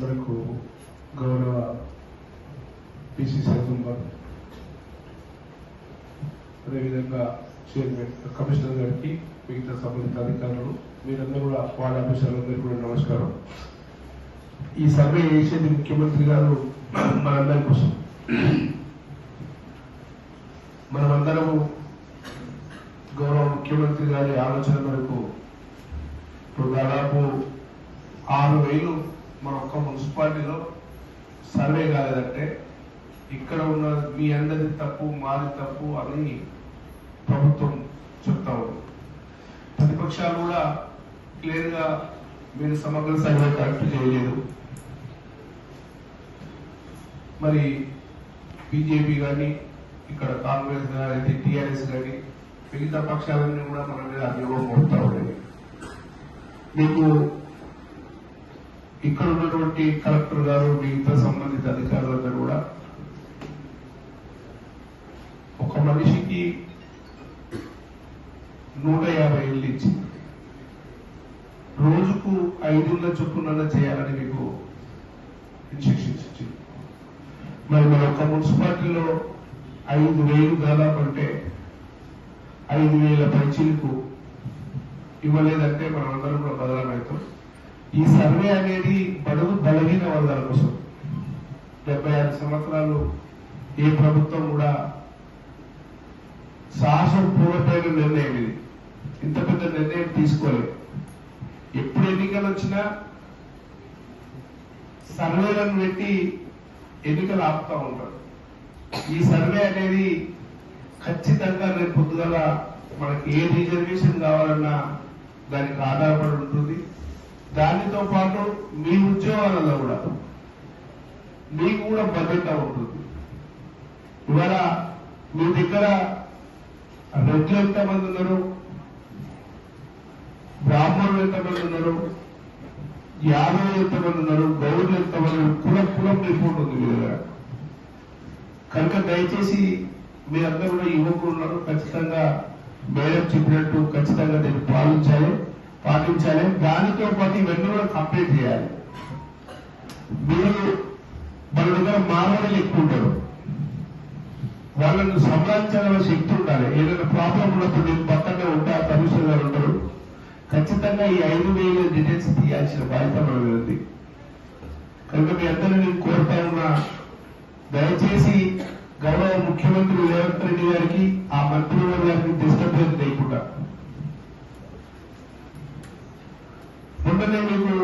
మనకు గౌరవ పిసిసి కుటుంబం అదేవిధంగా చైర్మన్ కమిషనర్ గారికి మిగతా సంబంధిత అధికారులు మీరందరూ కూడా వార్డ్ ఆఫీసర్లందరికీ కూడా నమస్కారం. ఈ సర్వే చేసేది ముఖ్యమంత్రి గారు మనందరి కోసం. మనమందరము గౌరవ ముఖ్యమంత్రి గారి ఆలోచన మేరకు ఇప్పుడు దాదాపు ఆరు వేలు మన ఒక్క మున్సిపాలిటీలో సర్వే కాలేదంటే ఇక్కడ ఉన్న మీ అందరి తప్పు మాది తప్పు అని ప్రభుత్వం చెప్తా ఉంది. ప్రతిపక్షాలు కూడా క్లియర్గా మీరు సమగ్ర సర్వే కరెక్ట్ చేయలేదు. మరి బీజేపీ కానీ ఇక్కడ కాంగ్రెస్ కానీ టీఆర్ఎస్ కానీ మిగతా పక్షాలన్నీ కూడా మన మీద అభియోగం మోపుతా మీకు ఇక్కడ ఉన్నటువంటి కలెక్టర్ గారు మిగతా సంబంధిత అధికారులందరూ కూడా ఒక మనిషికి నూట యాభై ఏళ్ళు ఇచ్చి రోజుకు ఐదున్న చొప్పున చేయాలని మీకు ఇన్స్ట్రక్షన్స్ ఇచ్చింది. మరి మన ఒక మున్సిపాలిటీలో ఐదు వేలు దాదాపు అంటే ఐదు వేల పైచీలకు ఇవ్వలేదంటే మనం అందరం కూడా బదలమవుతాం ఈ సర్వే అనేది బడుగు బలహీన వర్గాల కోసం. డెబ్బై ఆరు సంవత్సరాలు ఏ ప్రభుత్వం కూడా సాహసం పూర్వపైన నిర్ణయం ఇది. ఇంత పెద్ద నిర్ణయం తీసుకోలేదు. ఎప్పుడు ఎన్నికలు వచ్చినా సర్వేలను పెట్టి ఎన్నికలు ఆపుతా ఉంటారు. ఈ సర్వే అనేది ఖచ్చితంగా రేపు పొద్దుగల మనకి ఏ రిజర్వేషన్ కావాలన్నా దానికి ఆధారపడి ఉంటుంది. దానితో పాటు మీ ఉద్యోగాలలో కూడా మీకు కూడా భద్రత ఉంటుంది. ఇవాళ మీ దగ్గర రెడ్లు ఎంతమంది ఉన్నారు? బ్రాహ్మణులు ఎంతమంది ఉన్నారు? యాదవులు ఎంతమంది ఉన్నారు? గౌరులు ఎంతమంది ఉన్నారు? కులం కులం రిపోర్ట్ ఉంది మీ దగ్గర. కనుక దయచేసి మీరందరూ కూడా యువకులు ఉన్నారు. ఖచ్చితంగా మేడం చెప్పినట్టు ఖచ్చితంగా దీన్ని పాలించాలి. పాటించాలి. దానితో పాటు ఇవన్నీ కూడా కంప్లీట్ చేయాలి. మీరు మన దగ్గర మానవులు ఎక్కువ ఉంటారు. వాళ్ళను సంపాదించాలన్న శక్తి ఉండాలి. ఏదైనా ప్రాబ్లం ఉన్నప్పుడు నేను పక్కనే ఉంటే ఆ గారు ఉంటారు. ఖచ్చితంగా ఈ ఐదు వేల డీటెయిల్స్ తీయాల్సిన బాధ్యత మన ఉంది. కనుక మీ అందరూ నేను కోరుతా ఉన్నా దయచేసి గౌరవ ముఖ్యమంత్రి రేవంత్ రెడ్డి గారికి ఆ మంత్రి వెంటనే మీకు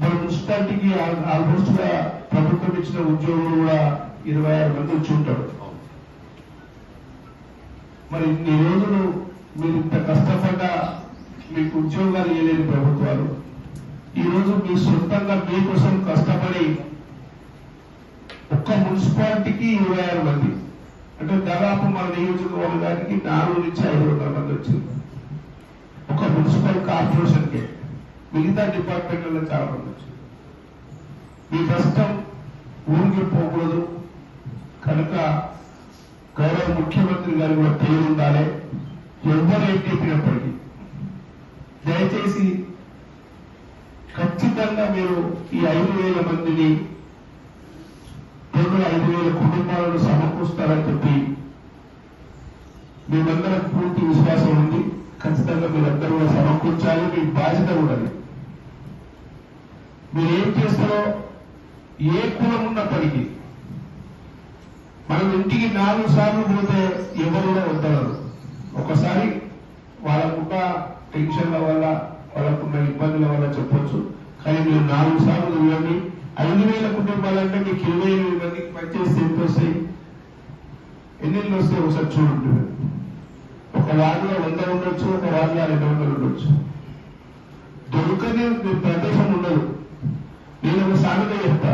మన మున్సిపాలిటీకి ఆల్మోస్ట్గా ప్రభుత్వం ఇచ్చిన ఉద్యోగులు కూడా ఇరవై ఆరు మంది వచ్చి ఉంటారు. మరి ఇన్ని రోజులు మీరు ఇంత కష్టపడ్డ మీకు ఉద్యోగాలు ఇవ్వలేని ప్రభుత్వాలు. ఈ రోజు మీ సొంతంగా మీకోసం కష్టపడి ఒక్క మున్సిపాలిటీకి ఇరవై ఆరు మంది. అంటే దాదాపు మన నియోజకవర్గానికి నాలుగు నుంచి ఐదు వందల మంది వచ్చింది ఒక మున్సిపల్ కార్పొరేషన్కి. మిగతా డిపార్ట్మెంట్లలో చాలా మంది వచ్చింది ఈ కష్టం ఊరికి పోకూడదు. కనుక గౌరవ ముఖ్యమంత్రి గారు కూడా తెలివి ఉండాలి ఎవరు ఏం చెప్పినప్పటికీ. దయచేసి ఖచ్చితంగా మీరు ఈ ఐదు వేల మందిని రెండు ఐదు వేల కుటుంబాలను సమకూరుస్తారని చెప్పి మేమందరం పూర్తి విశ్వాసం ఉంది. ఖచ్చితంగా మీరందరూ కూడా సమకూర్చాలి. మీ బాధ్యత కూడా మీరు ఏం చేస్తారో ఏ కులం ఉన్నప్పటికీ మనం ఇంటికి నాలుగు సార్లు పోతే ఎవరు కూడా వద్దరు ఒకసారి వాళ్ళకున్న టెన్షన్ల వల్ల వాళ్ళకున్న ఇబ్బందుల వల్ల చెప్పొచ్చు. కానీ మీరు నాలుగు సార్లు చూడండి ఐదు వేల కుటుంబాలంటే మీకు ఇరవై ఎనిమిది మందికి పనిచేస్తే ఎంత వస్తాయి? ఎన్నెళ్ళు వస్తాయి? ఒకసారి చూడండి ఒక వార్డులో వంద ఉండొచ్చు ఒక వార్డులో రెండు వందలు ఉండొచ్చు. దొరకని మీ ప్రదేశం ఉండదు. నేను ఒక సామెత చెప్తా.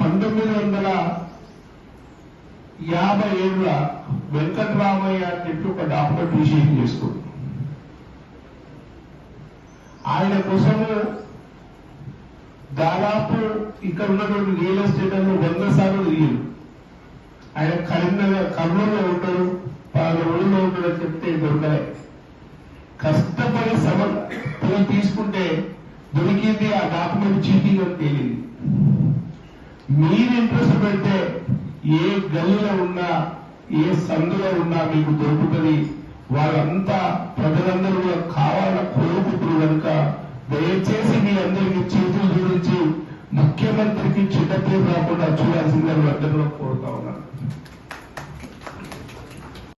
పంతొమ్మిది వందల యాభై ఏళ్ళ వెంకటరామయ్య అని చెప్పి ఒక డాక్టర్ విషయం చేసుకోండి ఆయన కోసము దాదాపు ఇక్కడ ఉన్నటువంటి రియల్ ఎస్టేట్ అని వంద సార్లు రియల్ ఆయన కరీంనగర్ కర్నూలులో ఉంటారు. మీరు ఇంట్రెస్ట్ పెడితే ఏ గల్లీలో ఉన్నా ఏ సందులో ఉన్నా మీకు దొరుకుతుంది. వాళ్ళంతా ప్రజలందరూ కూడా కావాలని కోరుకుంటున్నారు కనుక దయచేసి మీ అందరికీ చేతులు జోడించి ముఖ్యమంత్రికి చెడ్డ పేరు రాకుండా చూడాల్సిందని అందరిలో కోరుతా ఉన్నాను.